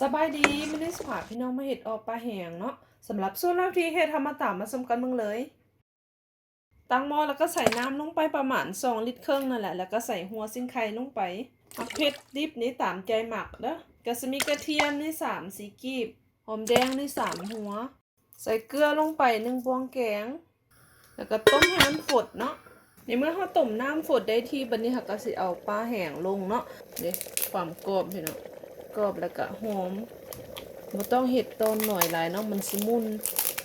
สบายดีไม่ได้สผาพี่น้องมาเห็ดออกปลาแหงเนาะสำหรับส่วนแรกที่เฮ็ดทำมาตามมาสมกันเมืองเลย ตั้งหม้อแล้วก็ใส่น้ำลงไปประมาณ2ลิตรครึ่งนั่นแหละ แล้วก็ใส่หัวซิ่งไข่ลงไปมักเผ็ดดิบนี่ตามใจหมักเด้อกระสมีกระเทียมนี่สามสีกีบ หอมแดงนี่สามหัว ใส่เกลือลงไปหนึ่งบวงแกง แล้วก็ต้มให้มันฝดเนาะในเมื่อเขาต้มน้ำฝดได้ที่บัดนี้เขาก็สิเอาปลาแห้งลงเนาะเดี๋ยวความกรอบพี่เนาะ กรอบแล้วก็หอมบ่ต้องเห็ดตอนหน่อยหลายเนาะมันสิมุน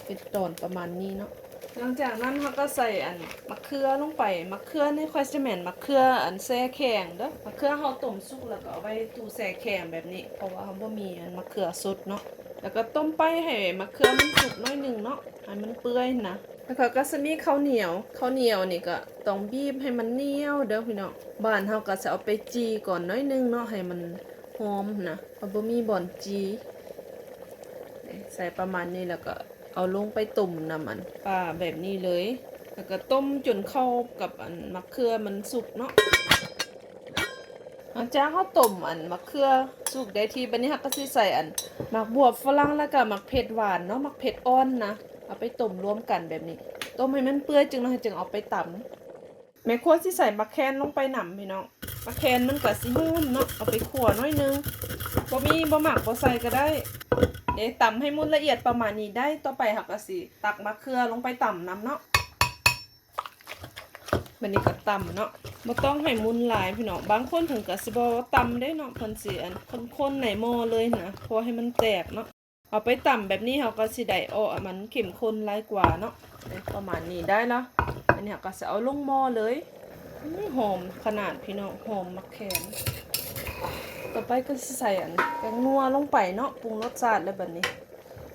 เห็ดตอนประมาณนี้เนาะหลังจากนั้นเขาก็ใส่อันมะเขือลงไปมะเขือนี่ค่อยจะแม่นมะเขืออันแช่แข็งเด้อมะเขือเขาต้มสุกแล้วก็เอาไว้ตู้แช่แข็งแบบนี้ เพราะว่าเขาบ่มีอันมะเขือสดเนาะแล้วก็ต้มไปให้มะเขือมันสุกน้อยหนึ่งเนาะให้มันเปื่อยนะแล้วก็ก็จะมีข้าวเหนียวข้าวเหนียวนี่ก็ต้องบีบให้มันเหนียวเด้อพี่น้องบ้านเฮาก็จะเอาไปจีก่อนน้อยหนึงเนาะให้มัน หอมนะเพราะบ่มีบ่อนจีใส่ประมาณนี้แล้วก็เอาลงไปต้มน้ำมันปลาแบบนี้เลย แล้วก็ต้มจนเข้ากับอันมะเขือมันสุกเนาะหลังจากเขาต้มอันมะเขือสุกได้ทีบัดนี้เราก็สิใส่อันหมักบวบฝรั่งแล้วก็หมักเผ็ดหวานเนาะหมักเผ็ดอ่อนนะเอาไปต้มรวมกันแบบนี้ต้มให้มันเปื่อยจึงเราจึงเอาไปตำแม่ครัวสิใส่มะแคนลงไปหนำพี่น้อง มะแคนมันก็สิหอมเนาะเอาไปขั่วน้อยนึงบ่มีบ่หมักบ่ใส่ก็ได้ เดี๋ยวตำให้มุนละเอียดประมาณนี้ได้ต่อไปเราก็สิตักมะเขือลงไปตำน้ำเนาะบันนี้ก็ตำเนาะบ่ต้องให้มุนหลายพี่น้องบางคนถึงก็สิบ่ว่าตำได้เนาะเพิ่นสิอันคนๆในหม้อเลยนะเพอให้มันแตกเนาะเอาไปตำแบบนี้เขาก็สิได้ออกมันเข้มข้นหลายกว่าเนาะประมาณนี้ได้แล้วอันนี้ก็สิเอาลงหม้อเลย หอมขนาดพี่น้องหอมมะแขนต่อไปก็ใส่อันแกงนัวลงไปเนาะปรุงรสชาติแล้วบัดนี้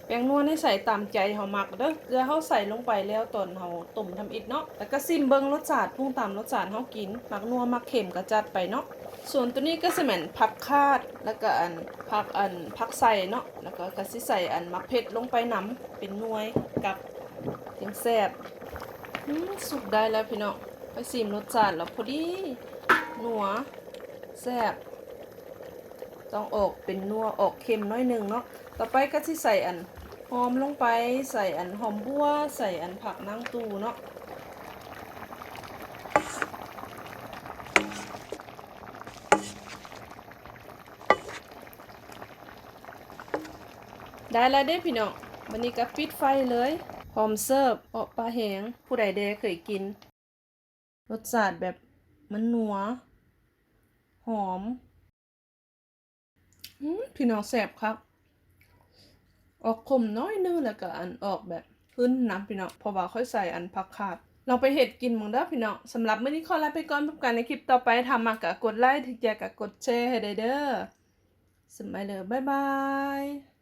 แป้งนวลให้ใส่ตามใจเฮามักเด้อเกลือเฮาใส่ลงไปแล้วตอนเฮาต้มทำอิดเนาะแล้วก็ซิมเบิ่งรสชาติปรุงตามรสชาติเฮากินมักนัวมักเค็มก็จัดไปเนาะส่วนตัวนี้ก็สิแม่นผักคาดแล้วก็อันผักอันผักใส่เนาะแล้วก็ก็สิใส่อันมักเผ็ดลงไปนํเป็นหน่วยกับจังแซ่บอืมสุกได้แล้วพี่น้อง ไปซิมรสชาติแล้วพอดีนัวแซ่บต้องออกเป็นนัวออกเค็มน้อยหนึ่งเนาะต่อไปก็ที่ใส่อันหอมลงไปใส่อันหอมบัว ใส่อันผักนางตูเนาะได้แล้วเด้พี่น้องวันนี้ก็ปิดไฟเลย พร้อมเสิร์ฟเปาะปลาแหงผู้ใดเดเคยกิน รสชาติแบบมันนัว หอมพี่น้องแสบครับออกขมน้อยนึงแล้วก็อันออกแบบพื้นน้ำพี่น้องเพราะว่าค่อยใส่อันผักขาดเราไปเห็ดกินมึงเด้อพี่น้องสำหรับมื้อนี้ขอลาไปก่อนพบกันในคลิปต่อไปทำมากะกดไลค์ถึงแจกกะกดแชร์ให้ได้เด้อสมัยเลยบ๊ายบาย